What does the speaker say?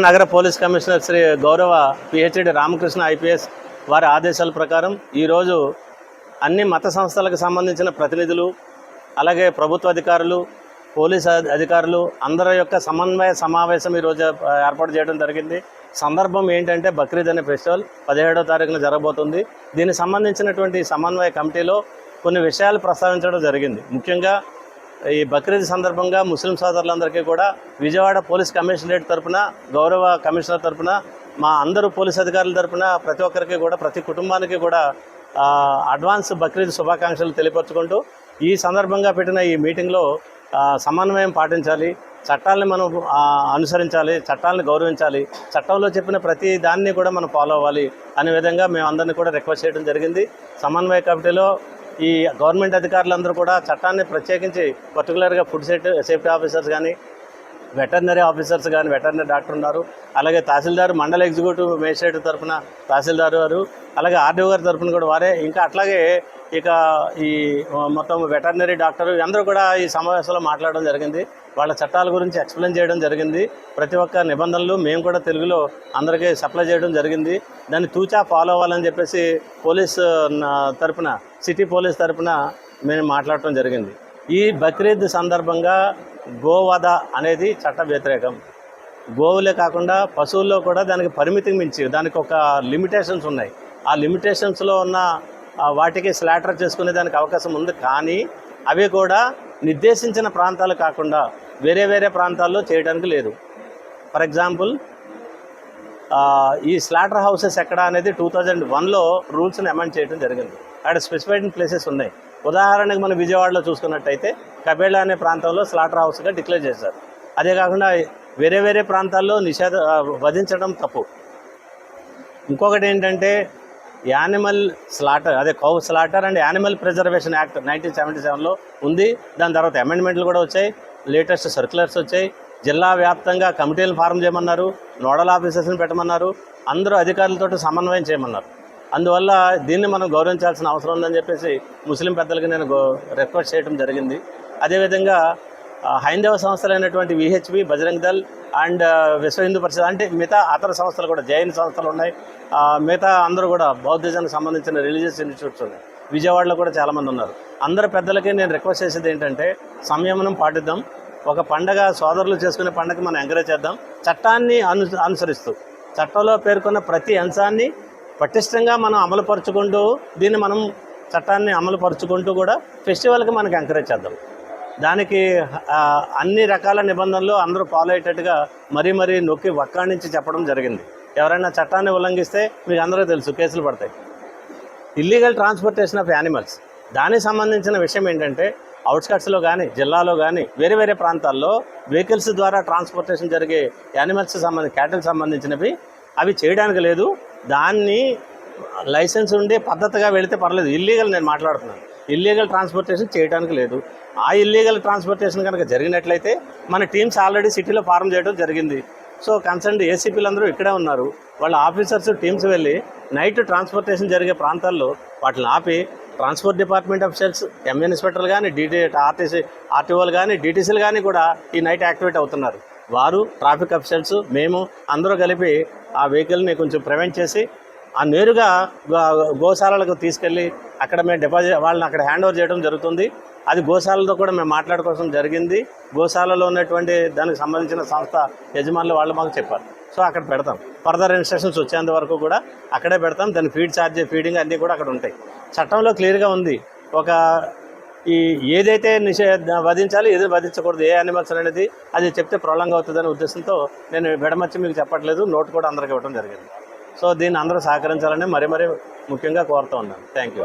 నగర police commissioner Shri గౌరవ PhD Ramakrishna IPS వారి ఆదేశాల ప్రకారం ఈరోజు అన్ని మత సంస్థలకు సంబంధించిన ప్రతినిధులు అలాగే ప్రభుత్వ అధికారులు పోలీస్ అధి- అధికారులు అందరి యొక్క సమన్వయ సమావేశం ఈరోజు ఏర్పాటు చేయడం జరిగింది. సందర్భం ఏంటంటే బక్రీద్ అనే ఫెస్టివల్ పదిహేడో తారీఖున జరగబోతుంది. దీనికి సంబంధించినటువంటి సమన్వయ కమిటీలో కొన్ని విషయాలు ప్రస్తావించడం జరిగింది. ముఖ్యంగా ఈ బక్రీద్ సందర్భంగా ముస్లిం సోదరులందరికీ కూడా విజయవాడ పోలీస్ కమిషనరేట్ తరపున గౌరవ కమిషనర్ తరపున మా అందరూ పోలీస్ అధికారుల తరపున ప్రతి ఒక్కరికి కూడా ప్రతి కుటుంబానికి కూడా అడ్వాన్స్ బక్రీద్ శుభాకాంక్షలు తెలియపరచుకుంటూ ఈ సందర్భంగా పెట్టిన ఈ మీటింగ్లో సమన్వయం పాటించాలి చట్టాలని మనం అనుసరించాలి చట్టాలను గౌరవించాలి చట్టంలో చెప్పిన ప్రతి దాన్ని కూడా మనం ఫాలో అవ్వాలి అనే విధంగా మేము అందరినీ కూడా రిక్వెస్ట్ చేయడం జరిగింది. సమన్వయ కమిటీలో ఈ గవర్నమెంట్ అధికారులందరూ కూడా చట్టాన్ని ప్రత్యేకించి పర్టికులర్గా ఫుడ్ సేఫ్టీ సేఫ్టీ ఆఫీసర్స్ కానీ వెటర్నరీ ఆఫీసర్స్ కానీ వెటర్నరీ డాక్టర్ ఉన్నారు. అలాగే తహసీల్దార్ మండల ఎగ్జిక్యూటివ్ మేజిస్ట్రేట్ తరఫున తహసీల్దార్ గారు అలాగే ఆర్డీఓ గారి తరఫున కూడా వారే. ఇంకా అట్లాగే ఇక ఈ మొత్తం వెటర్నరీ డాక్టర్ అందరూ కూడా ఈ సమావేశంలో మాట్లాడడం జరిగింది. వాళ్ళ చట్టాల గురించి ఎక్స్ప్లెయిన్ చేయడం జరిగింది. ప్రతి ఒక్క నిబంధనలు మేము కూడా తెలుగులో అందరికీ సప్లై చేయడం జరిగింది. దాన్ని తూచా ఫాలో అవ్వాలని చెప్పేసి పోలీస్ నా- తరపున సిటీ పోలీస్ తరఫున మేము మాట్లాడటం జరిగింది. ఈ బక్రీద్ సందర్భంగా గోవధ అనేది చట్ట వ్యతిరేకం. గోవులే కాకుండా పశువుల్లో కూడా దానికి పరిమితికి మించి దానికి ఒక లిమిటేషన్స్ ఉన్నాయి. ఆ లిమిటేషన్స్లో ఉన్న వాటికి స్లాటర్ చేసుకునే దానికి అవకాశం ఉంది. కానీ అవి కూడా నిర్దేశించిన ప్రాంతాలు కాకుండా వేరే వేరే ప్రాంతాల్లో చేయడానికి లేదు. ఫర్ ఎగ్జాంపుల్ ఈ స్లాటర్ హౌసెస్ ఎక్కడ అనేది టూ థౌజండ్ వన్లో రూల్స్ని అమెండ్ చేయడం జరిగింది. అక్కడ స్పెసిఫైడ్ ప్లేసెస్ ఉన్నాయి. ఉదాహరణకు మనం విజయవాడలో చూసుకున్నట్టయితే కబేళ అనే ప్రాంతంలో స్లాటర్ హౌస్గా డిక్లేర్ చేశారు. అదే కాకుండా వేరే వేరే ప్రాంతాల్లో నిషేధ వధించడం తప్పు. ఇంకొకటి ఏంటంటే యానిమల్ స్లాటర్ అదే cow slaughter and animal preservation act nineteen seventy సెవెన్లో ఉంది. దాని తర్వాత అమెండ్మెంట్లు కూడా వచ్చాయి. లేటెస్ట్ సర్క్యులర్స్ వచ్చాయి. జిల్లా వ్యాప్తంగా కమిటీలను ఫారం చేయమన్నారు నోడల్ ఆఫీసర్స్ని పెట్టమన్నారు అందరూ అధికారులతో సమన్వయం చేయమన్నారు. అందువల్ల దీన్ని మనం గౌరవించాల్సిన అవసరం ఉందని చెప్పేసి ముస్లిం పెద్దలకి నేను రిక్వెస్ట్ చేయడం జరిగింది. అదేవిధంగా హైందవ సంస్థలైనటువంటి విహెచ్పి బజరంగ్ దల్ అండ్ విశ్వ హిందూ పరిషత్ అంటే మిగతా అతర సంస్థలు కూడా జైన్ సంస్థలు ఉన్నాయి. మిగతా అందరూ కూడా బౌద్ధిజానికి సంబంధించిన రిలీజియస్ ఇన్స్టిట్యూట్స్ ఉన్నాయి. విజయవాడలో కూడా చాలామంది ఉన్నారు. అందరు పెద్దలకి నేను రిక్వెస్ట్ చేసేది ఏంటంటే సంయమనం పాటిద్దాం. ఒక పండగ సోదరులు చేసుకునే పండగ మనం ఎంకరేజ్ చేద్దాం. చట్టాన్ని అను అనుసరిస్తూ చట్టంలో పేర్కొన్న ప్రతి అంశాన్ని పటిష్టంగా మనం అమలుపరుచుకుంటూ దీన్ని మనం చట్టాన్ని అమలుపరుచుకుంటూ కూడా ఫెస్టివల్కి మనకి ఎంకరేజ్ చేద్దాం. దానికి అన్ని రకాల నిబంధనలు అందరూ ఫాలో అయ్యేటట్టుగా మరీ మరీ నొక్కి వక్కాణించి చెప్పడం జరిగింది. ఎవరైనా చట్టాన్ని ఉల్లంఘిస్తే మీకు అందరూ తెలుసు కేసులు పడతాయి. ఇల్లీగల్ ట్రాన్స్పోర్టేషన్ ఆఫ్ యానిమల్స్ దానికి సంబంధించిన విషయం ఏంటంటే అవుట్స్కట్స్లో కానీ జిల్లాలో కానీ వేరే వేరే ప్రాంతాల్లో వెహికల్స్ ద్వారా ట్రాన్స్పోర్టేషన్ జరిగే యానిమల్స్ సంబంధించి క్యాటిల్ సంబంధించినవి అవి చేయడానికి లేదు. దాన్ని లైసెన్స్ ఉండి పద్ధతిగా వెళితే పర్లేదు. ఇల్లీగల్ నేను మాట్లాడుతున్నాను. ఇల్లీగల్ ట్రాన్స్పోర్టేషన్ చేయడానికి లేదు. ఆ ఇల్లీగల్ ట్రాన్స్పోర్టేషన్ కనుక జరిగినట్లయితే మన టీమ్స్ ఆల్రెడీ సిటీలో ఫారం చేయడం జరిగింది. సో కన్సర్న్ ఏసీపీలు అందరూ ఇక్కడే ఉన్నారు. వాళ్ళ ఆఫీసర్స్ టీమ్స్ వెళ్ళి నైట్ ట్రాన్స్పోర్టేషన్ జరిగే ప్రాంతాల్లో వాటిని ఆపి ట్రాన్స్పోర్ట్ డిపార్ట్మెంట్ అఫీషియల్స్ ఎంఏ ఇన్స్పెక్టర్లు కానీ డీటీ ఆర్టీసీ ఆర్టీఓలు కానీ డీటీసీలు కానీ కూడా ఈ నైట్ యాక్టివేట్ అవుతున్నారు. వారు ట్రాఫిక్ అఫీషియల్స్ మేము అందరూ కలిపి ఆ వెహికల్ని కొంచెం ప్రివెంట్ చేసి ఆ నేరుగా గో- గోశాలలకు తీసుకెళ్ళి అక్కడ మేము డిపాజిట్ వాళ్ళని అక్కడ హ్యాండ్ ఓవర్ చేయడం జరుగుతుంది. అది గోశాలతో కూడా మేము మాట్లాడుకోవడం జరిగింది. గోశాలలో ఉన్నటువంటి దానికి సంబంధించిన సంస్థ యజమానులు వాళ్ళు మాకు చెప్పారు. సో అక్కడ పెడతాం. ఫర్దర్ ఇన్స్ట్రక్షన్స్ వచ్చేంత వరకు కూడా అక్కడే పెడతాం. దాని ఫీడ్ ఛార్జ్ ఫీడింగ్ అన్నీ కూడా అక్కడ ఉంటాయి. చట్టంలో క్లియర్గా ఉంది. ఒక ఈ ఏదైతే నిషేధ వధించాలి ఏది వధించకూడదు ఏ యానిమల్స్ అనేది అది చెప్తే ప్రొలాంగ్ అవుతుందనే ఉద్దేశంతో నేను విడమర్చి మీకు చెప్పట్లేదు. నోట్ కూడా అందరికి ఇవ్వడం జరిగింది. సో దీన్ని అందరూ సహకరించాలని మరీ మరీ ముఖ్యంగా కోరుతూ ఉన్నాను. Thank you